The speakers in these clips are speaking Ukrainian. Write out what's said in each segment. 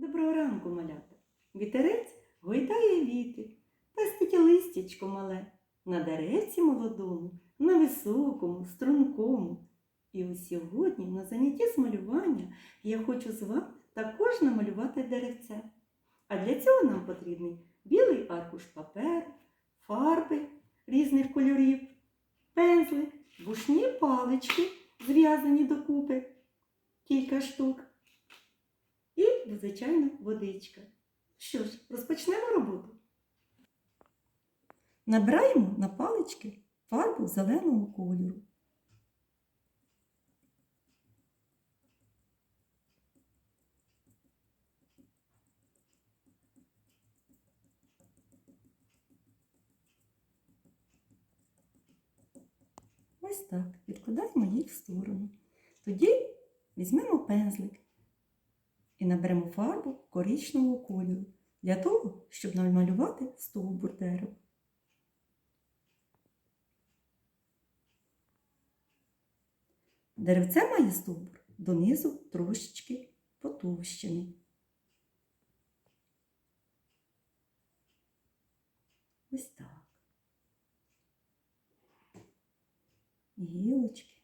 Доброго ранку, малята. Вітерець гойдає віти, пестить листячко мале, на деревці молодому, на високому, стрункому. І ось сьогодні на занятті з малювання я хочу з вами також намалювати деревце. А для цього нам потрібний білий аркуш паперу, фарби різних кольорів, пензлик, бушні палички, зв'язані докупи, кілька штук. І, звичайно, водичка. Що ж, розпочнемо роботу. Набираємо на палички фарбу зеленого кольору. Ось так. Відкладаємо їх в сторону. Тоді візьмемо пензлик і наберемо фарбу коричневого кольору для того, щоб намалювати стовбур дерева. Деревце має стовбур донизу трошечки потовщений. Ось так. Гілочки.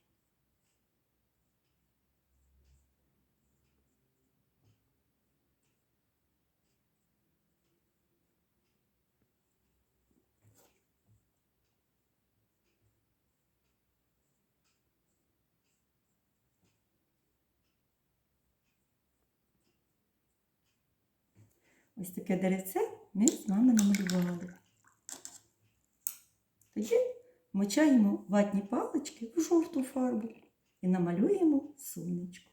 Ось таке деревце ми з вами намалювали. Тоді мочаємо ватні палички в жовту фарбу і намалюємо сонечко.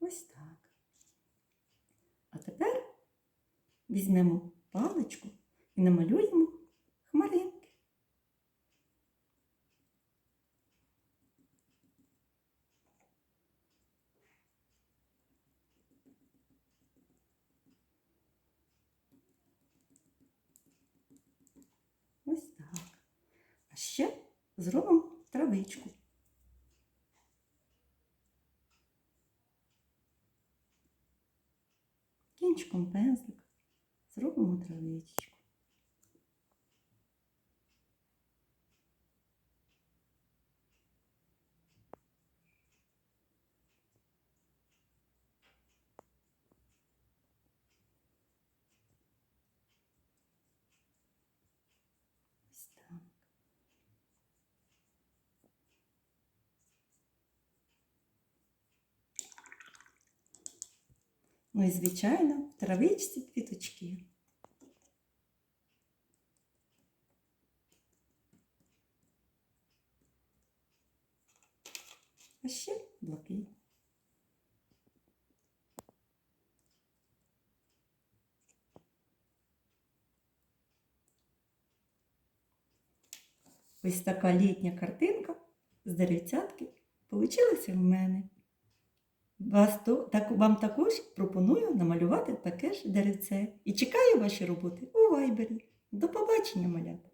Ось так. А тепер візьмемо паличку і намалюємо хмаринки. Ось так. А ще зробимо травичку. Кінчиком пензлика зробимо травичку. Ось так. Ну і, звичайно, травичці квіточки. А ще блакит. Ось така літня картинка з деревцятки получилася в мене. Вас то, так, вам також пропоную намалювати таке ж деревце. І чекаю ваші роботи у вайбері. До побачення, малята!